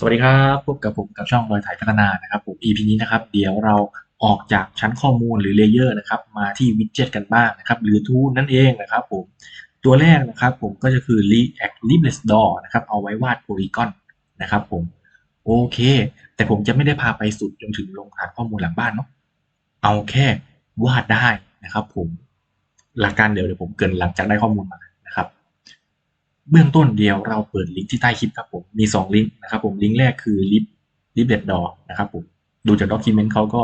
สวัสดีครับพบกับผมกับช่องรอยถ่ายพัฒนานะครับผม EP นี้นะครับ เดี๋ยวเราออกจากชั้นข้อมูลหรือเลเยอร์นะครับมาที่วิดเจ็ตกันบ้างนะครับหรือทูนั่นเองนะครับผมตัวแรกนะครับผมก็จะคือ React Libless Door นะครับเอาไว้วาดโพลีกอนนะครับผมโอเค แต่ผมจะไม่ได้พาไปสุดจนถึงลงฐานข้อมูลหลังบ้านเนาะเอาแค่วาดได้นะครับผมหลักการเดี๋ยวเดี๋ยวผมเกินหลังจากได้ข้อมูลมา เบื้องต้นเดียวเราเปิดลิงก์ที่ใต้คลิปครับผม มี 2 ลิงก์นะครับผมลิงก์แรกคือ lib liblet door นะครับผมดูจากด็อกิเมนต์เขาก็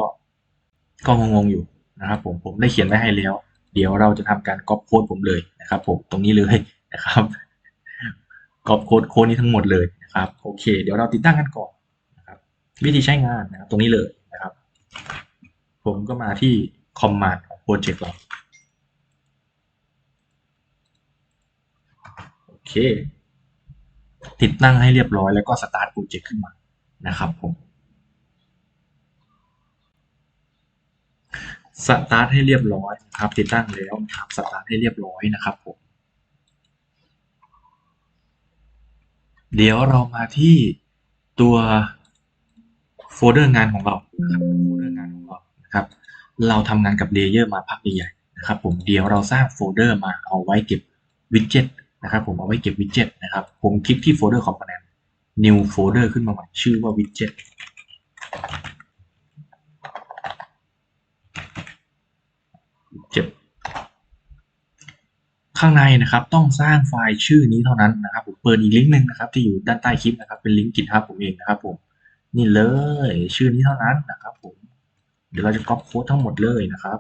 ก็งงๆอยู่นะครับผมผมได้เขียนไว้ให้แล้ว เดี๋ยวเราจะทำการก๊อปโค้ดผมเลยนะครับผมตรงนี้เลยนะครับก๊อปโค้ดโค้ดนี้ทั้งหมดเลยนะครับโอเค เดี๋ยวเราติดตั้งกันก่อนนะครับวิธีใช้งานนะครับตรงนี้เลยนะครับ ผมก็มาที่คอมมานด์ของโปรเจกต์เรา โอ เค ติดตั้งให้เรียบร้อยแล้วก็สตาร์ทโปรเจกต์ขึ้นมานะครับผมสตาร์ทให้เรียบร้อยนะครับ ติดตั้งแล้วนะครับสตาร์ทให้เรียบร้อยนะครับผมเดี๋ยวเรามาที่ตัวโฟลเดอร์งานของเรานะครับโฟลเดอร์งานของเรานะครับ เราทำงานกับเลเยอร์มาพักใหญ่ๆนะครับ ผมเดี๋ยวเราสร้างโฟลเดอร์มาเอาไว้เก็บวิดเจ็ต นะครับผมเอาไว้เก็บวิดเจ็ตนะครับ ผมคลิกที่โฟลเดอร์คอมโพเนนต์ new folder ขึ้นมาใหม่ชื่อว่า widget เจ็บข้างในนะครับต้องสร้างไฟล์ชื่อนี้เท่านั้นนะครับผมเปิดอีกลิงก์หนึ่งนะครับที่อยู่ด้านใต้คลิปนะครับเป็นลิงก์ GitHub ผมเองนะครับผมนี่เลยชื่อนี้เท่านั้นนะครับผมเดี๋ยวเราจะก๊อปโค้ดทั้งหมดเลยนะครับ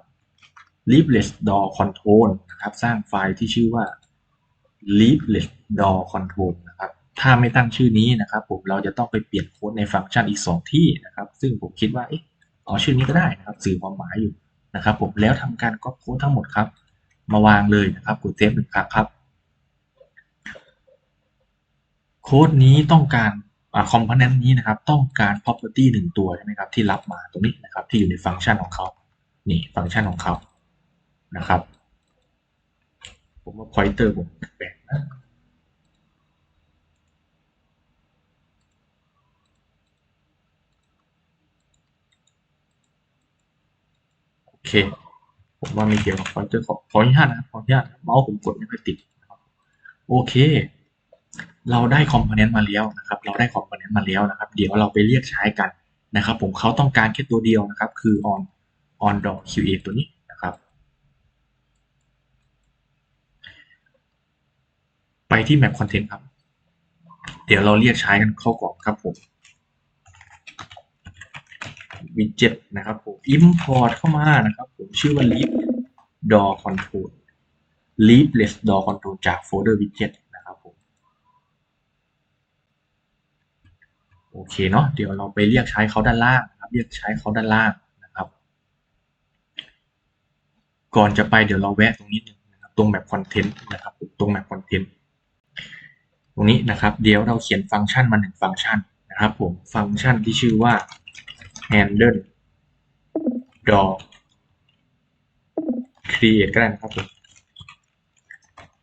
leaflet door control นะครับสร้างไฟล์ที่ชื่อว่า leaflet door control นะครับ ถ้าไม่ตั้งชื่อนี้นะครับ ผมเราจะต้องไปเปลี่ยนโค้ดในฟังก์ชันอีก 2 ที่นะครับ ซึ่งผมคิดว่าเอ๊ะเอาชื่อนี้ก็ได้นะครับ สื่อความหมายอยู่นะครับ ผมแล้วทำการก๊อปโค้ดทั้งหมดครับ มาวางเลยนะครับกดเซฟหนึ่งครั้งครับ โค้ดนี้ต้องการคอมโพเนนต์นี้นะครับ ต้องการ property หนึ่งตัวใช่ไหมครับที่รับมาตรงนี้นะครับ ที่อยู่ในฟังก์ชันของเขานี่ฟังก์ชันของเขานะครับ ผมว่า pointer ผมแปลกนะโอเค ผมว่าไม่เกี่ยวกับ pointer ขอขออนุญาตนะขออนุญาตเมาส์ผมกดไม่ค่อยติดนะครับโอเค เราได้คอมโพเนนต์มาแล้วนะครับ เราได้คอมโพเนนต์มาแล้วนะครับ เดี๋ยวเราไปเรียกใช้กันนะครับ ผมเขาต้องการแค่ตัวเดียวนะครับ คือ on on dot qa ตัวนี้นะครับ ไปที่ map content ครับ เดี๋ยวเราเรียกใช้กันเข้าก่อนครับผม widget นะครับผม import เข้ามานะครับผมชื่อว่า leaf door control leafless door control จากโฟลเดอร์ widget นะครับผม โอเคเนาะเดี๋ยวเราไปเรียกใช้เขาด้านล่างนะครับ เรียกใช้เขาด้านล่างนะครับ ก่อนจะไปเดี๋ยวเราแวะตรงนี้นึงนะครับ ตรง map content นะครับตรง map content ตรงนี้นะครับ เดี๋ยวเราเขียนฟังก์ชันมาหนึ่งฟังก์ชันนะครับผมฟังก์ชันที่ชื่อว่า handle door create ก็ได้นะครับผม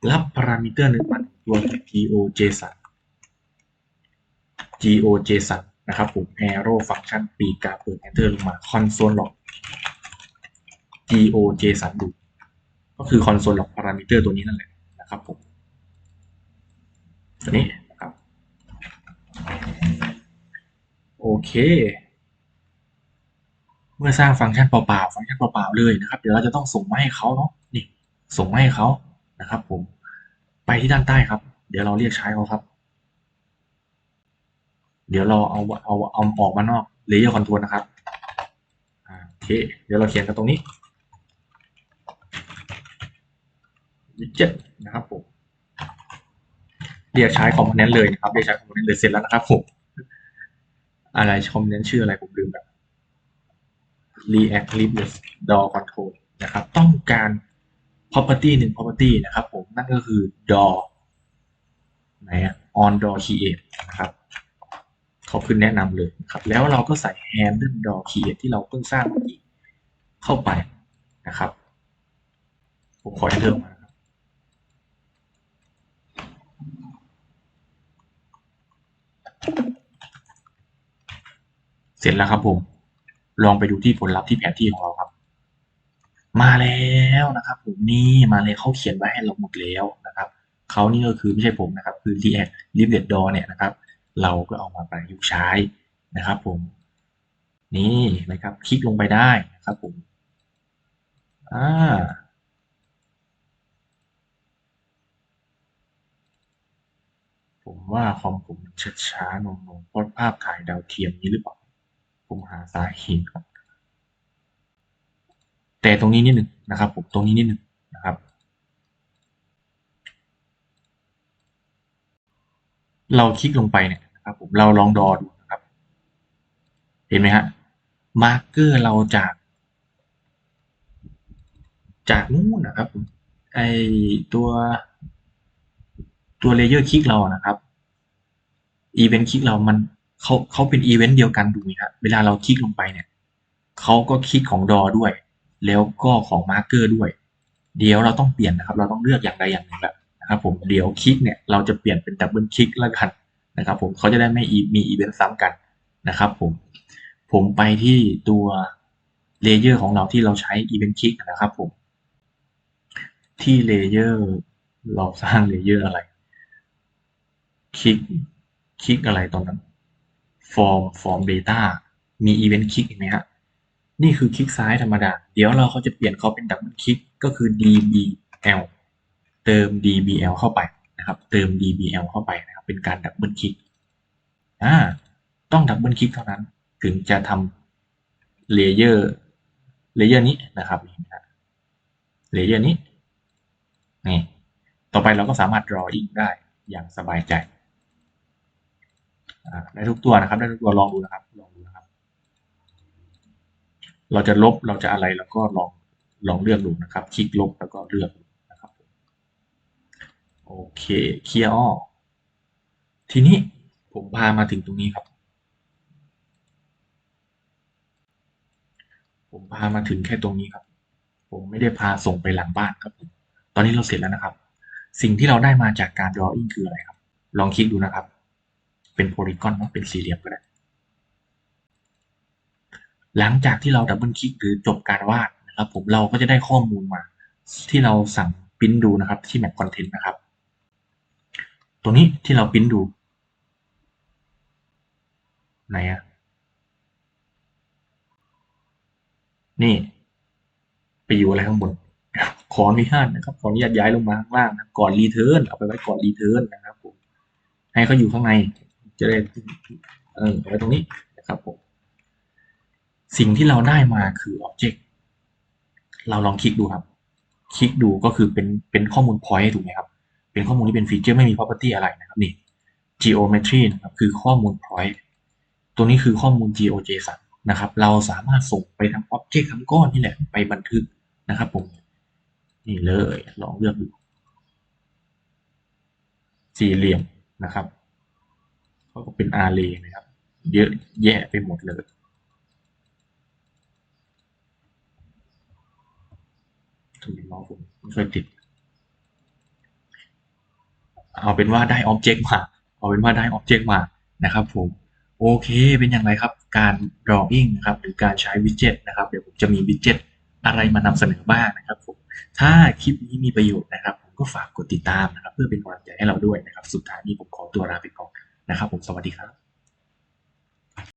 รับพารามิเตอร์หนึ่งมันตัว geojson geojson นะครับผม arrow function ปีกกาเปิด enter ลงมา console log geojson ดู ก็คือ console log พารามิเตอร์ตัวนี้นั่นแหละนะครับผม ตัวนี้นะครับโอเค เมื่อสร้างฟังก์ชันเปล่าๆฟังก์ชันเปล่าๆเลยนะครับ เดี๋ยวเราจะต้องส่งมาให้เขาเนาะนี่ส่งมาให้เขานะครับ ผมไปที่ด้านใต้ครับ เดี๋ยวเราเรียกใช้เขาครับ เดี๋ยวเราเอาเอาเอาออกมานอก layer control นะครับโอเค เดี๋ยวเราเขียนกันตรงนี้ widget นะครับผม เรียกใช้คอมโพเนนต์เลยนะครับเรียกใช้คอมโพเนนต์เลยเสร็จแล้วนะครับผมอะไรคอมโพเนนต์ชื่ออะไรผมลืมแบบ React Libless Door Control นะครับ ต้องการ property หนึ่ง property นะครับ ผมนั่นก็คือ door ไหนอะ on door create นะครับเขาขึ้นแนะนำเลยนะครับ แล้วเราก็ใส่ handle door create ที่เราเพิ่งสร้างเมื่อกี้เข้าไปนะครับ ผมขอ enter มานะครับ เสร็จแล้วครับผม ลองไปดูที่ผลลัพธ์ที่แผนที่ของเราครับ มาแล้วนะครับ ผมนี่มาเลยเขาเขียนไว้ให้เราหมดแล้วนะครับเขานี่ก็คือไม่ใช่ผมนะครับ คือ React l i v e t d o เนี่ยนะครับ เราก็เอามาประยุกต์ใช้นะครับ ผม นี่นะครับ คลิกลงไปได้นะครับ ผมอ่าผมว่าคอมผมช้าช้าๆหน่วงๆเพราะภาพถ่ายดาวเทียมนี้หรือเปล่า ผมหาสาเหตุก่อนแต่ตรงนี้นิดหนึ่งนะครับผมตรงนี้นิดหนึ่งนะครับ เราคลิกลงไปเนี่ยนะครับผมเราลองดอดูนะครับ เห็นไหมฮะมาร์กเกอร์เราจาก จากนู่นนะครับผมไอตัวตัวเลเยอร์คลิกเรานะครับอีเวนต์คลิกเรามัน เขาเขาเป็นอีเวนต์เดียวกันดูไหมครับเวลาเราคลิกลงไปเนี่ยเขาก็คลิกของดอด้วย แล้วก็ของมาร์กเกอร์ด้วย เดี๋ยวเราต้องเปลี่ยนนะครับ เราต้องเลือกอย่างใดอย่างหนึ่งแล้วนะครับผมเดี๋ยวคลิกเนี่ยเราจะเปลี่ยนเป็นดับเบิลคลิกแล้วกันนะครับผมเขาจะได้ไม่มีอีเวนต์ซ้ำกันนะครับผมผมไปที่ตัวเลเยอร์ของเราที่เราใช้อีเวนต์คลิกนะครับผมที่เลเยอร์เราสร้างเลเยอร์อะไร คลิก คลิกอะไรตอนนั้น ฟอร์มฟอร์ม Data มีอีเวนต์คลิกเห็นไหมฮะนี่คือคลิกซ้ายธรรมดา เดี๋ยวเราเขาจะเปลี่ยนเขาเป็นดับเบิลคลิกก็คือ dbl เติม dbl เข้าไปนะครับ เติม dbl เข้าไปนะครับ เป็นการดับเบิลคลิกอ่าต้องดับเบิลคลิกเท่านั้นถึงจะทำเลเยอร์เลเยอร์นี้นะครับเห็นไหมฮะเลเยอร์นี้นี่ต่อไปเราก็สามารถ drawing ได้อย่างสบายใจ ได้ทุกตัวนะครับได้ทุกตัวลองดูนะครับลองดูนะครับ เราจะลบเราจะอะไรเราก็ลองลองเลือกดูนะครับ คลิกลบแล้วก็เลือกนะครับโอเคเคลียร์ออทีนี้ผมพามาถึงตรงนี้ครับ ผมพามาถึงแค่ตรงนี้ครับ ผมไม่ได้พาส่งไปหลังบ้านครับ ตอนนี้เราเสร็จแล้วนะครับ สิ่งที่เราได้มาจากการ drawing คืออะไรครับ ลองคลิกดูนะครับ เป็นโพลีกอนเนาะเป็นสี่เหลี่ยมก็ได้หลังจากที่เราดับเบิลคลิกหรือจบการวาดนะครับ ผมเราก็จะได้ข้อมูลมา ที่เราสั่งพิมพ์ดูนะครับ ที่แมปคอนเทนต์นะครับตรงนี้ที่เราพิมพ์ดู ไหนอะนี่ ไปอยู่อะไรข้างบนขออนุญาตนะครับ ขออนุญาตย้ายลงมาข้างล่างนะก่อนรีเทิร์นเอาไปไว้ก่อนรีเทิร์นนะครับผมให้เขาอยู่ข้างใน จะได้เออไว้ตรงนี้นะครับผมสิ่งที่เราได้มาคืออ็อบเจกต์เราลองคลิกดูครับ คลิกดูก็คือเป็นเป็นข้อมูล point ถูกไหมครับ เป็นข้อมูลที่เป็นฟีเจอร์ไม่มี property อะไรนะครับนี่ geometry นะครับคือข้อมูล point ตัวนี้คือข้อมูล GeoJSON นะครับ เราสามารถส่งไปทั้ง Object ทั้งก้อนนี่แหละไปบันทึกนะครับผม นี่เลยลองเลือกดูสี่เหลี่ยมนะครับ เขาก็เป็น array นะครับ เยอะแยะไปหมดเลยถูกมองผมไม่ค่อยติด เอาเป็นว่าได้ Object มา เอาเป็นว่าได้ Object มานะครับผม โอเค เป็นอย่างไรครับ การ drawing นะครับ หรือการใช้วิดเจ็ตนะครับ เดี๋ยวผมจะมีวิดเจ็ตอะไรมานำเสนอบ้างนะครับผม ถ้าคลิปนี้มีประโยชน์นะครับ ผมก็ฝากกดติดตามนะครับ เพื่อเป็นกำลังใจให้เราด้วยนะครับ สุดท้ายนี้ผมขอตัวลาไปก่อน นะครับผมสวัสดีครับ